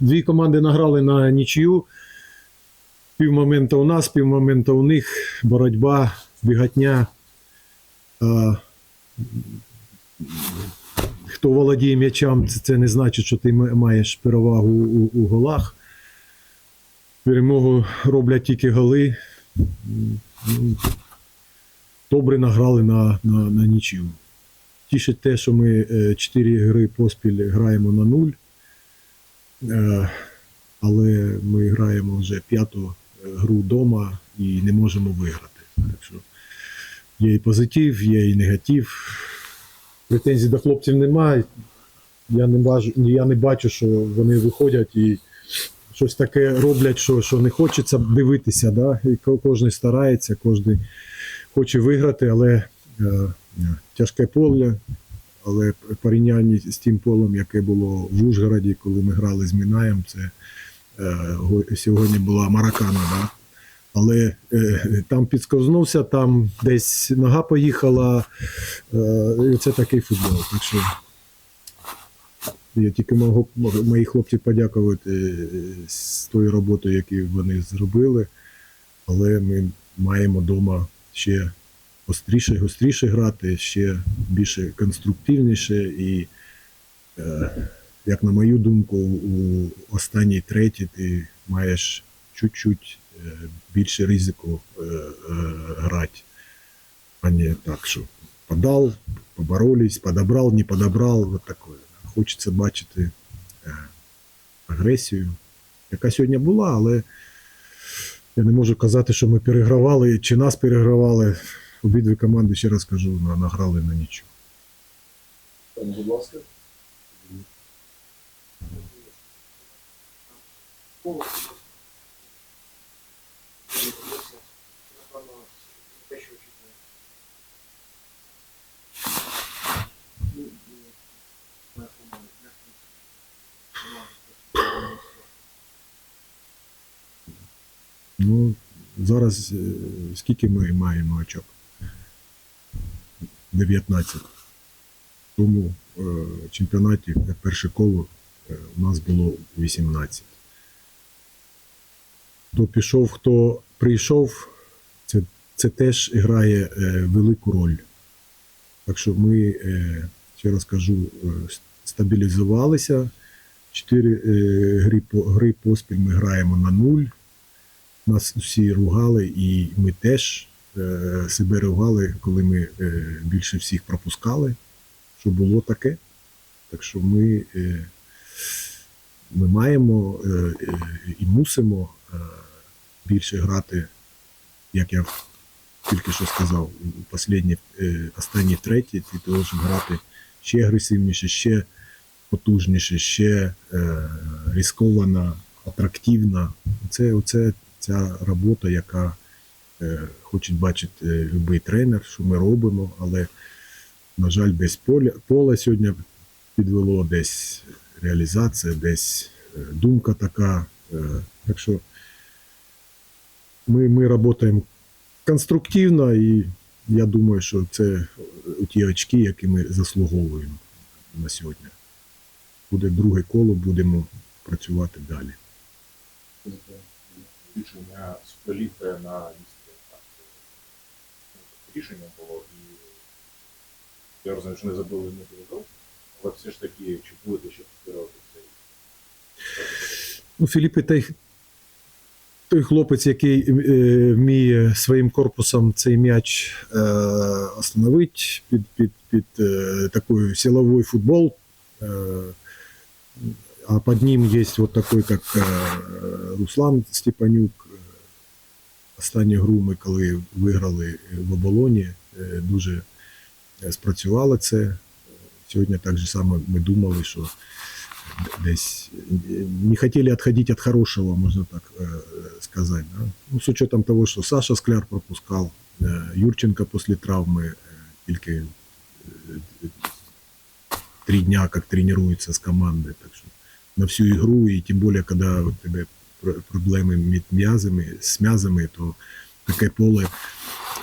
Дві команди награли на нічию. Пів момента у нас, пів момента у них. Боротьба, бігатня. Хто володіє м'ячем, це, не значить, що ти маєш перевагу у, у голах. Перемогу роблять тільки голи. Ну, Добре награли на, на, на нічию. Тішить те, що ми е, чотири гри поспіль граємо на нуль. Е, але ми граємо вже п'яту е, гру вдома і не можемо виграти. Так що є і позитив, є і негатив. Претензій до хлопців немає. Я не бачу, я не бачу, що вони виходять і щось таке роблять, що, що не хочеться дивитися. Да? І ко- кожен старається, кожен хоче виграти, але е, тяжке поле. Але порівнянні з тим полем, яке було в Ужгороді, коли ми грали з Мінаєм, це е, сьогодні була Маракана. Да? Але е, там підсковзнувся, там десь нога поїхала. Е, це такий футбол. Так що я тільки можу мої хлопці подякувати е, з тою роботою, яку вони зробили. Але ми маємо вдома ще гостріше, гостріше грати, ще більше конструктивніше. І, е, як на мою думку, у останній треті ти маєш чуть-чуть е, більше ризику е, грати, а не так, що подал, поборолись, подобрал, не подобрал, вот такое. Хочеться бачити агресію, яка сьогодні була, але я не можу казати, що ми перегравали чи нас перегравали. Обидві команди, ще раз кажу, на- награли на нічого. Будь ласка. Ну, зараз е, скільки ми маємо очок? 19. В тому е, чемпіонаті перше коло е, у нас було 18. Хто пішов, хто прийшов, це, це теж грає е, велику роль. Так що ми, е, ще раз кажу, е, стабілізувалися. Чотири е, гри, гри поспіль ми граємо на нуль. Нас всі ругали, і ми теж себе ругали, коли ми е, більше всіх пропускали, що було таке. Так що ми, е, ми маємо е, е, і мусимо е, більше грати, як я тільки що сказав, останні, е, останні треті ти повинен грати ще агресивніше, ще потужніше, ще е, ризиковано, атрактивно. Це, оце ця робота, яка е, хоче бачити е, будь-який тренер, що ми робимо, але, на жаль, без поля, поля сьогодні підвело десь реалізація, десь е, думка така. Так що ми, ми працюємо конструктивно і я думаю, що це ті очки, які ми заслуговуємо на сьогодні. Буде друге коло, будемо працювати далі. Рішення з на. Рішення було і я розумію, що не забули не було, але все ж таки, чи будете ще повторювати цей Ну, Філіппі той, той хлопець, який е, вміє своїм корпусом цей м'яч е, остановити під, під, під е, такой силовой футбол. Е, а под ним есть вот такой, как э, Руслан Степанюк. Е, Останню гру ми, коли виграли в оболоні, е, дуже е, спрацювало це. Сьогодні так же само ми думали, що десь э, не хотели отходить от хорошего, можно так э, сказать. Да? Ну, с учетом того, что Саша Скляр пропускал, э, Юрченко после травмы э, тільки э, три дня как тренируется с командой. Так что на всю игру, и тем более, когда у тебе пр- проблеми мі- м'язами, з м'язами, то таке поле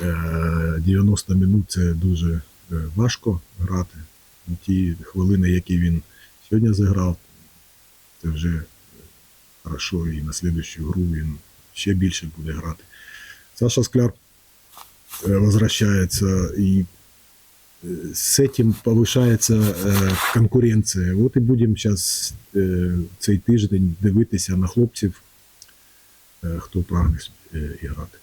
е, 90 минут це дуже е, важко грати. Ті хвилини, які він сьогодні заграв, це вже хорошо, і на слідущу гру він ще більше буде грати. Саша Скляр э, возвращается, и э, с этим повышається е, конкуренція. От і будемо зараз цей тиждень дивитися на хлопців, е, хто прагне е, іграти.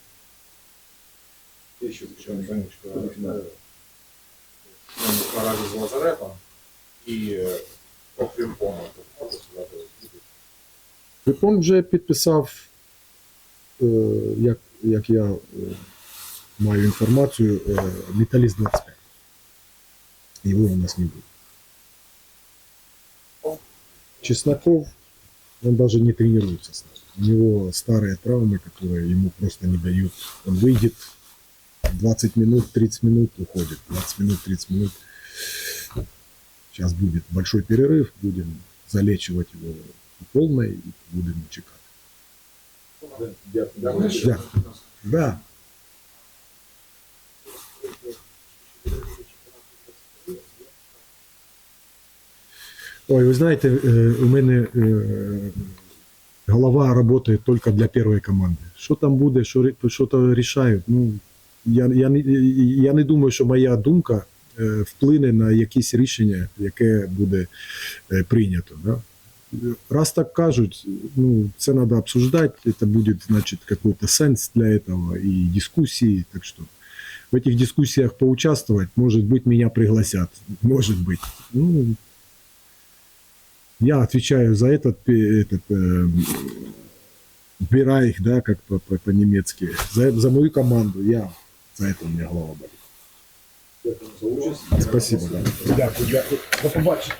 Є ще звичайно Данечка е, наразі з лазаретом і е, окрім пома, тут сказати, Припон вже підписав, е, як, як я е, маю інформацію, е, металіст 25. Його у нас не буде. Чесноков, он даже не тренируется с нами. Него старые травмы, которые ему просто не дают. Он выйдет 20 минут, 30 минут, уходит. 20 минут, 30 минут. Сейчас будет большой перерыв, будем залечивать его по полной и будем чекать. Да. Да. Ой, ви знаєте, е, у мене е, голова працює тільки для першої команди. Що там буде, що, ри- що то рішають. Ну, я, я, не, я не думаю, що моя думка е, вплине на якісь рішення, яке буде е, прийнято. Да? Раз так кажуть, ну, це треба обсуждати, це буде, значить, какой-то сенс для этого и дискуссии, так что в этих дискуссиях поучаствовать, может быть, меня пригласят, может быть. Ну, я отвечаю за этот, пе- этот э, Берайх, да, как по- по- по-немецки, за, за мою команду, я, за это у меня голова болит. Спасибо, да. Дякую, дякую. До побачення.